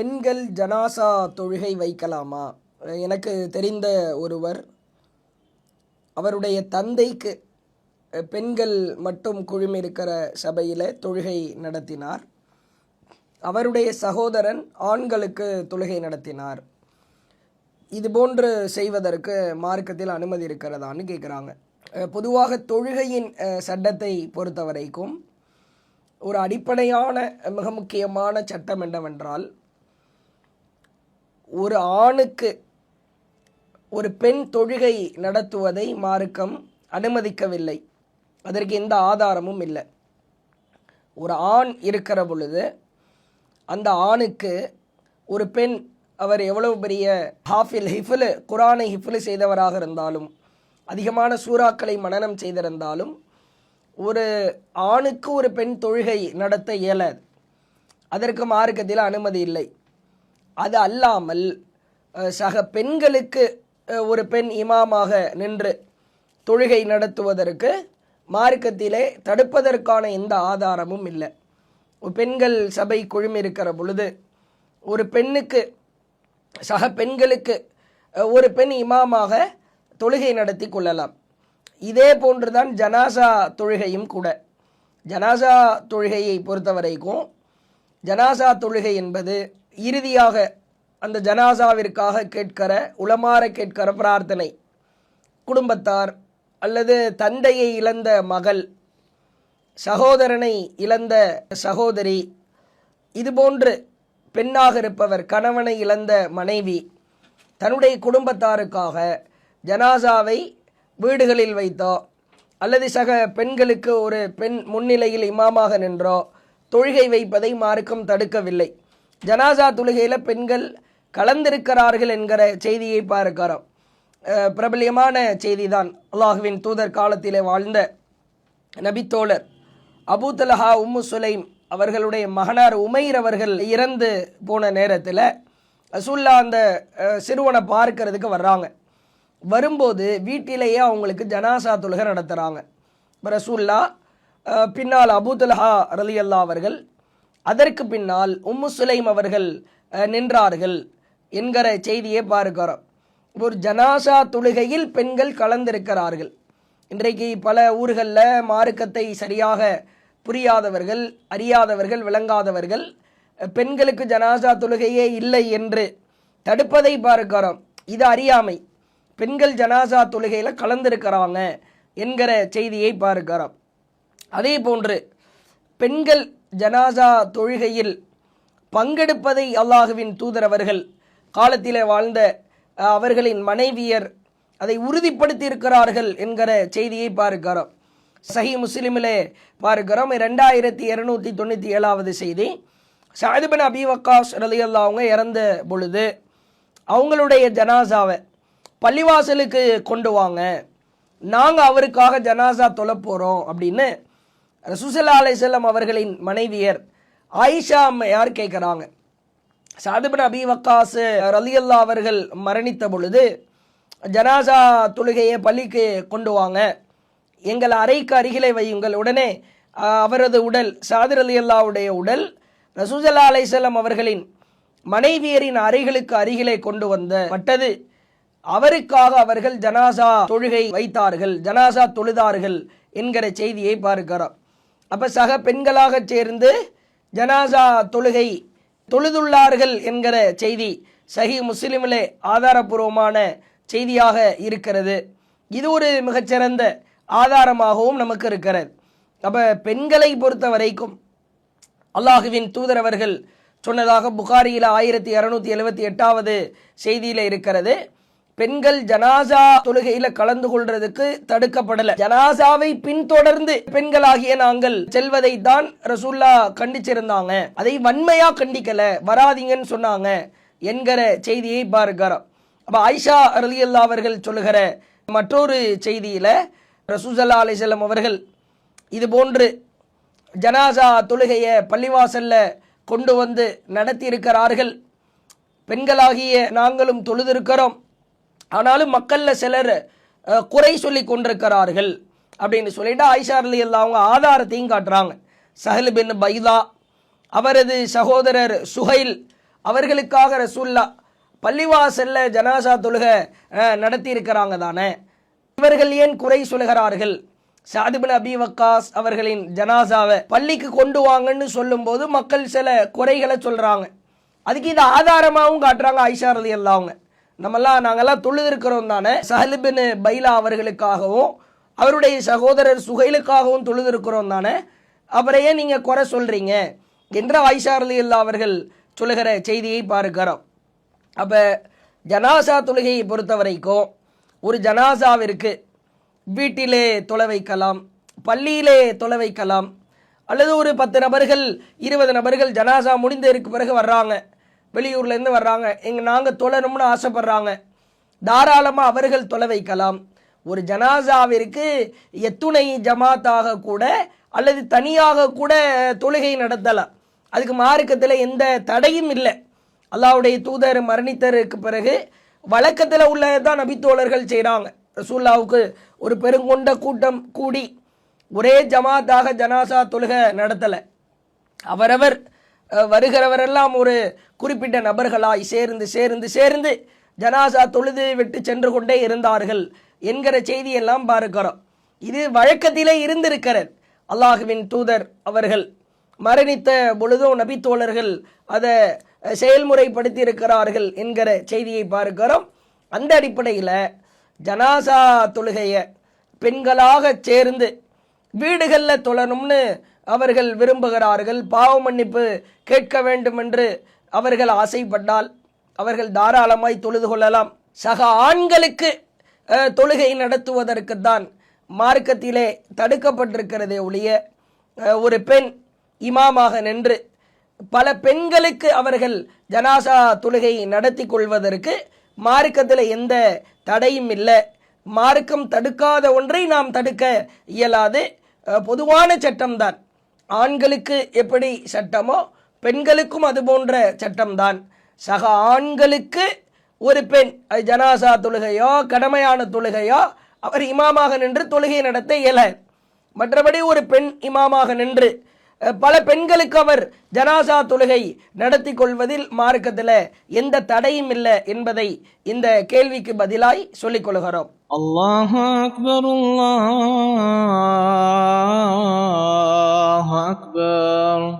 பெண்கள் ஜனாசா தொழுகை வைக்கலாமா? எனக்கு தெரிந்த ஒருவர் அவருடைய தந்தைக்கு பெண்கள் மட்டும் குழுமிருக்கிற சபையில் தொழுகை நடத்தினார். அவருடைய சகோதரன் ஆண்களுக்கு தொழுகை நடத்தினார். இது போன்று செய்வதற்கு மார்க்கத்தில் அனுமதி இருக்கிறதான்னு கேட்குறாங்க பொதுவாக தொழுகையின் சட்டத்தை பொறுத்த வரைக்கும் ஒரு அடிப்படையான மிக முக்கியமான சட்டம் என்னவென்றால் ஒரு ஆணுக்கு ஒரு பெண் தொழுகை நடத்துவதை மார்க்கம் அனுமதிக்கவில்லை. அதற்கு எந்த ஆதாரமும் இல்லை. ஒரு ஆண் இருக்கிற பொழுது அந்த ஆணுக்கு ஒரு பெண் அவர் எவ்வளவு பெரிய ஹாஃபில் ஹிஃபில் குரானை ஹிஃபில் செய்தவராக இருந்தாலும் அதிகமான சூறாக்களை மனனம் செய்திருந்தாலும் ஒரு ஆணுக்கு ஒரு பெண் தொழுகை நடத்த இயலாது. அதற்கு மார்க்கத்தில் அனுமதி இல்லை. அது அல்லாமல் சக பெண்களுக்கு ஒரு பெண் இமாமாக நின்று தொழுகை நடத்துவதற்கு மார்க்கத்திலே தடுப்பதற்கான எந்த ஆதாரமும் இல்லை. பெண்கள் சபை குழுமிருக்கிற பொழுது ஒரு பெண்ணுக்கு சக பெண்களுக்கு ஒரு பெண் இமாமாக தொழுகை நடத்தி கொள்ளலாம். இதே போன்றுதான் ஜனாசா தொழுகையும் கூட. ஜனாசா தொழுகையை பொறுத்த வரைக்கும் ஜனாசா தொழுகை என்பது இறுதியாக அந்த ஜனாசாவிற்காக கேட்கிற உளமாற கேட்கிற பிரார்த்தனை. குடும்பத்தார் அல்லது தந்தையை இழந்த மகள் சகோதரனை இழந்த சகோதரி இதுபோன்று பெண்ணாக இருப்பவர் கணவனை இழந்த மனைவி தன்னுடைய குடும்பத்தாருக்காக ஜனாசாவை வீடுகளில் வைத்தோ அல்லது சக பெண்களுக்கு ஒரு பெண் முன்னிலையில் இமாமாக நின்றோ தொழுகை வைப்பதை மார்க்கம் தடுக்கவில்லை. ஜனாசா தொழுகையில் பெண்கள் கலந்திருக்கிறார்கள் என்கிற செய்தியை பார்க்கிறோம். பிரபலியமான செய்தி செய்திதான். அல்லாஹுவின் தூதர் காலத்திலே வாழ்ந்த நபித்தோழர் அபூதலஹா உம்மு சுலைம் அவர்களுடைய மகனார் உமைர் அவர்கள் இறந்து போன நேரத்தில் ரசூல்லா அந்த சிறுவனை பார்க்கறதுக்கு வர்றாங்க. வரும்போது வீட்டிலேயே அவங்களுக்கு ஜனாசா தொழுகை நடத்துகிறாங்க இப்போ ரசூல்லா பின்னால் அபூ ரலி அல்லா அவர்கள் அதற்கு பின்னால் உம்மு சுலைம் அவர்கள் நின்றார்கள் என்கிற செய்தியை பார்க்கிறோம். ஒரு ஜனாசா தொழுகையில் பெண்கள் கலந்திருக்கிறார்கள். இன்றைக்கு பல ஊர்களில் மார்க்கத்தை சரியாக புரியாதவர்கள் அறியாதவர்கள் விளங்காதவர்கள் பெண்களுக்கு ஜனாசா தொழுகையே இல்லை என்று தடுப்பதை பார்க்கிறோம். இது அறியாமை. பெண்கள் ஜனாசா தொழுகையில் கலந்திருக்கிறாங்க என்கிற செய்தியை பார்க்கிறோம். அதே போன்று பெண்கள் ஜனாசா தொழுகையில் பங்கெடுப்பதை அல்லாஹுவின் தூதர் அவர்கள் காலத்தில் வாழ்ந்த அவர்களின் மனைவியர் அதை உறுதிப்படுத்தி இருக்கிறார்கள் என்கிற செய்தியை பார்க்கிறோம். சஹி முஸ்லிமிலே பார்க்கிறோம். ரெண்டாயிரத்தி இரநூத்தி தொண்ணூற்றி ஏழாவது செய்தி. ஷாதிபின் அபி வக்காஸ் ரலியல்லா அவங்க இறந்த பொழுது அவங்களுடைய ஜனாசாவை பள்ளிவாசலுக்கு கொண்டு வாங்க. நாங்கள் அவருக்காக ஜனாசா தொலை போகிறோம் அப்படின்னு ரசூசல்லா அலைசல்லம் அவர்களின் மனைவியர் ஆயிஷா அம்மையார் கேட்குறாங்க? சாதுபின் அபி வக்காஸ் ரலியல்லா அவர்கள் மரணித்த பொழுது ஜனாசா தொழுகையை பள்ளிக்கு கொண்டு வாங்க. எங்கள் அறைக்கு அருகிலே வையுங்கள். உடனே அவரது உடல் சாதிர் அலி அல்லாவுடைய உடல் ரசூசல்லா அலைசல்லம் அவர்களின் மனைவியரின் அறைகளுக்கு அருகிலே கொண்டு வந்த பட்டது அவருக்காக அவர்கள் ஜனாசா தொழுகை வைத்தார்கள். ஜனாசா தொழுதார்கள் என்கிற செய்தியை பார்க்கிறோம். அப்போ சக பெண்களாக சேர்ந்து ஜனாசா தொழுகை தொழுதுள்ளார்கள் என்கிற செய்தி சஹி முஸ்லிமிலே ஆதாரபூர்வமான செய்தியாக இருக்கிறது. இது ஒரு மிகச்சிறந்த ஆதாரமாகவும் நமக்கு இருக்கிறது. அப்போ பெண்களை பொறுத்த வரைக்கும் அல்லாஹுவின் தூதரவர்கள் சொன்னதாக புகாரியில் ஆயிரத்தி இரநூத்தி எழுவத்தி எட்டாவது செய்தியில் இருக்கிறது. பெண்கள் ஜனாசா தொழுகையில கலந்து கொள்றதுக்கு தடுக்கப்படல. ஜனாசாவை பின்தொடர்ந்து பெண்களாகிய நாங்கள் செல்வதை தான் ரசூல்லா கண்டிச்சிருந்தாங்க. அதை வன்மையா கண்டிக்கல வராதீங்கன்னு சொன்னாங்க என்கிற செய்தியை பார்க்கிறோம் அப்ப ஆயிஷா அருளியல்லா அவர்கள் சொல்லுகிற மற்றொரு செய்தியில ரசூசல்லா அலிசல்லம் அவர்கள் இது போன்று ஜனாசா தொழுகையை பள்ளிவாசல்ல கொண்டு வந்து நடத்தியிருக்கிறார்கள். பெண்களாகிய நாங்களும் தொழுதிருக்கிறோம். ஆனாலும் மக்களில் சிலர் குறை சொல்லி கொண்டிருக்கிறார்கள் அப்படின்னு சொல்லிட்டு ஆயிஷா அலி அல்லா அவங்க ஆதாரத்தையும் காட்டுறாங்க. சஹல் பின் பைதா அவரது சகோதரர் சுஹைல் அவர்களுக்காக ரசூல்லா பள்ளிவாசல்ல ஜனாசா தொழுக நடத்தியிருக்கிறாங்க தானே. இவர்கள் ஏன் குறை சொல்கிறார்கள் சாதிபின் அபி வக்காஸ் அவர்களின் ஜனாசாவை பள்ளிக்கு கொண்டு வாங்கன்னு சொல்லும்போது மக்கள் சில குறைகளை சொல்கிறாங்க அதுக்கு இது ஆதாரமாகவும் காட்டுறாங்க ஐஷா ரதி அவங்க நம்மெல்லாம் நாங்கள்லாம் தொழுதிருக்கிறோம் தானே? சஹலிபின் பைலா அவர்களுக்காகவும் அவருடைய சகோதரர் சுகைலுக்காகவும் தொழுதிருக்கிறோம் தானே? அப்புறம் ஏன் நீங்கள் குறை சொல்கிறீங்க என்ற ஐஷா இல்லா அவர்கள் சொல்லுகிற செய்தியை பார்க்கிறோம். அப்போ ஜனாசா தொழுகையை பொறுத்த வரைக்கும் ஒரு ஜனாசாவிற்கு வீட்டிலே தொலை வைக்கலாம் பள்ளியிலே தொலை வைக்கலாம் அல்லது ஒரு பத்து நபர்கள் இருபது நபர்கள் ஜனாசா முடிந்ததற்கு பிறகு வர்றாங்க. வெளியூர்லேருந்து வர்றாங்க. எங்கள் நாங்கள் தொழணும்னு ஆசைப்படுறாங்க. தாராளமாக அவர்கள் தொலை வைக்கலாம். ஒரு ஜனாசாவிற்கு எத்துணை ஜமாத்தாக கூட அல்லது தனியாக கூட தொழுகை நடத்தலாம். அதுக்கு மார்க்கத்தில் எந்த தடையும் இல்லை. அல்லாவுடைய தூதர் மரணித்ததற்கு பிறகு வழக்கத்தில் உள்ளதான் நபித்தோழர்கள் செய்கிறாங்க ரசூல்லாவுக்கு ஒரு பெருங்கொண்ட கூட்டம் கூடி ஒரே ஜமாத்தாக ஜனாசா தொழுக நடத்தலை. அவரவர் வருகிறவரெல்லாம் ஒரு குறிப்பிட்ட நபர்களாய் சேர்ந்து சேர்ந்து சேர்ந்து ஜனாசா தொழுது விட்டு சென்று கொண்டே இருந்தார்கள் என்கிற செய்தியெல்லாம் பார்க்கிறோம். இது வழக்கத்திலே இருந்திருக்கிறது. அல்லாஹுவின் தூதர் அவர்கள் மரணித்த பொழுதும் நபித்தோழர்கள் அதை செயல்முறைப்படுத்தியிருக்கிறார்கள் செயல்முறைப்படுத்தி இருக்கிறார்கள் என்கிற செய்தியை பார்க்கிறோம். அந்த அடிப்படையில் ஜனாசா தொழுகையை பெண்களாக சேர்ந்து வீடுகளில் தொழணும்னு அவர்கள் விரும்புகிறார்கள். பாவ மன்னிப்பு கேட்க வேண்டும் என்று அவர்கள் ஆசைப்பட்டால் அவர்கள் தாராளமாய் தொழுது கொள்ளலாம். சக ஆண்களுக்கு தொழுகை நடத்துவதற்கு தான் மார்க்கத்திலே தடுக்கப்பட்டிருக்கிறதே ஒழிய ஒரு பெண் இமாமாக நின்று பல பெண்களுக்கு அவர்கள் ஜனாசா தொழுகை நடத்தி கொள்வதற்கு மார்க்கத்தில் எந்த தடையும் இல்லை. மார்க்கம் தடுக்காத ஒன்றை நாம் தடுக்க இயலாது. பொதுவான சட்டம்தான். ஆண்களுக்கு எப்படி சட்டமோ பெண்களுக்கும் அது போன்ற சட்டம்தான். சக ஆண்களுக்கு ஒரு பெண் அது ஜனாசா தொழுகையோ கடமையான தொழுகையோ அவர் இமாமாக நின்று தொழுகை நடத்த இயல. மற்றபடி ஒரு பெண் இமாமாக நின்று பல பெண்களுக்கு அவர் ஜனாசா தொழுகை நடத்தி கொள்வதில் மார்க்கத்தில் எந்த தடையும் இல்லை என்பதை இந்த கேள்விக்கு பதிலாய் சொல்லிக் கொள்கிறோம். அல்லாஹ் அக்பர் அல்லாஹ் அக்பர்.